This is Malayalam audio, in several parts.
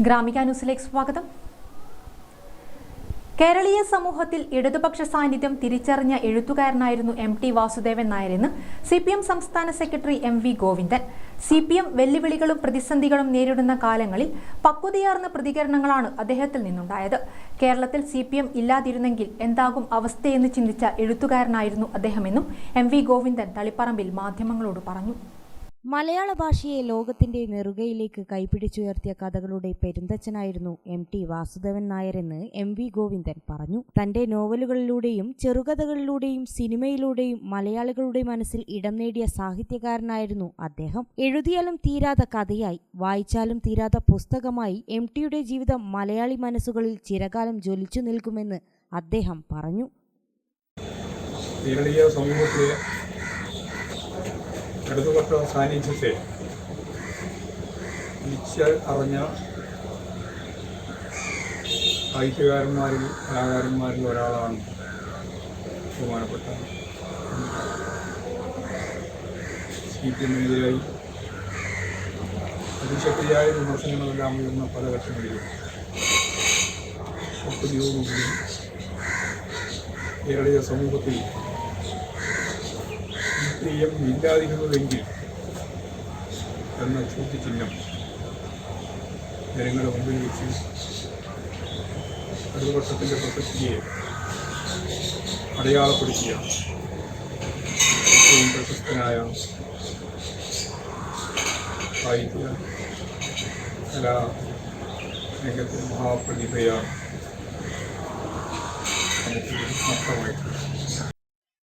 ഗ്രാമിക ന്യൂസിലേക്ക് സ്വാഗതം. കേരളീയ സമൂഹത്തിൽ ഇടതുപക്ഷ സാന്നിധ്യം തിരിച്ചറിഞ്ഞ എഴുത്തുകാരനായിരുന്നു എം ടി വാസുദേവൻ നായരെന്ന് സി പി എം സംസ്ഥാന secretary M V Govindan. C P M വെല്ലുവിളികളും പ്രതിസന്ധികളും നേരിടുന്ന കാലങ്ങളിൽ പക്വതയാർന്ന പ്രതികരണങ്ങളാണ് അദ്ദേഹത്തിൽ നിന്നുണ്ടായത്. കേരളത്തിൽ സി പി എം ഇല്ലാതിരുന്നെങ്കിൽ എന്താകും അവസ്ഥയെന്ന് ചിന്തിച്ച എഴുത്തുകാരനായിരുന്നു അദ്ദേഹമെന്നും എം വി ഗോവിന്ദൻ തളിപ്പറമ്പിൽ മാധ്യമങ്ങളോട് പറഞ്ഞു. മലയാള ഭാഷയെ ലോകത്തിന്റെ നെറുകയിലേക്ക് കൈപിടിച്ചുയർത്തിയ കഥകളുടെ പെരുന്തച്ഛനായിരുന്നു എം ടി വാസുദേവൻ നായരെന്ന് എം വി ഗോവിന്ദൻ പറഞ്ഞു. തന്റെ നോവലുകളിലൂടെയും ചെറുകഥകളിലൂടെയും സിനിമയിലൂടെയും മലയാളികളുടെ മനസ്സിൽ ഇടം നേടിയ സാഹിത്യകാരനായിരുന്നു അദ്ദേഹം. എഴുതിയാലും തീരാത്ത കഥയായി വായിച്ചാലും തീരാത്ത പുസ്തകമായി എം ടിയുടെ ജീവിതം മലയാളി മനസ്സുകളിൽ ചിരകാലം ജ്വലിച്ചു നിൽക്കുമെന്ന് അദ്ദേഹം പറഞ്ഞു. ഇടതുപക്ഷ സാന്നിധ്യത്തെ നിശ്ചയ അറിഞ്ഞ സാഹിത്യകാരന്മാരിൽ കലാകാരന്മാരിൽ ഒരാളാണ് ബഹുമാനപ്പെട്ട സി പി എമ്മിനെതിരായി അതിശക്തിയായ വിമർശനങ്ങളെല്ലാം ഉയർന്ന പല ഘട്ടങ്ങളിലും ഒപ്പതിയോടുകൂടി കേരളീയ സമൂഹത്തിൽ രാഷ്ട്രീയം ഇല്ലാതിരുന്നതെങ്കിൽ എന്ന ചോദ്യചിഹ്നം ജനങ്ങളുടെ മുമ്പിൽ വെച്ച് ഇടതുപക്ഷത്തിന്റെ പ്രസക്തിയെ അടയാളപ്പെടുത്തിയ ഏറ്റവും പ്രശസ്തനായ സാഹിത്യ കലാ രംഗത്തെ മഹാപ്രതിഭയാണ് നമുക്ക് നഷ്ടമായിട്ടുള്ളത്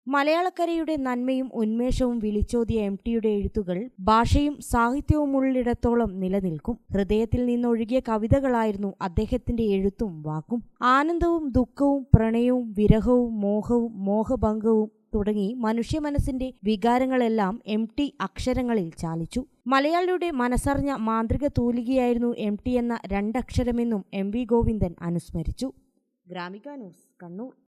മലയാളക്കരയുടെ നന്മയും ഉന്മേഷവും വിളിച്ചോതിയ എം ടിയുടെ എഴുത്തുകൾ ഭാഷയും സാഹിത്യവും ഉള്ളിടത്തോളം നിലനിൽക്കും. ഹൃദയത്തിൽ നിന്നൊഴുകിയ കവിതകളായിരുന്നു അദ്ദേഹത്തിന്റെ എഴുത്തും വാക്കും. ആനന്ദവും ദുഃഖവും പ്രണയവും വിരഹവും മോഹവും മോഹഭംഗവും തുടങ്ങി മനുഷ്യ മനസ്സിന്റെ വികാരങ്ങളെല്ലാം എം ടി അക്ഷരങ്ങളിൽ ചാലിച്ചു. മലയാളിയുടെ മനസ്സറിഞ്ഞ മാന്ത്രിക തൂലികയായിരുന്നു എം ടി എന്ന രണ്ടക്ഷരമെന്നും എം വി ഗോവിന്ദൻ അനുസ്മരിച്ചു. ഗ്രാമിക ന്യൂസ് കണ്ണൂർ.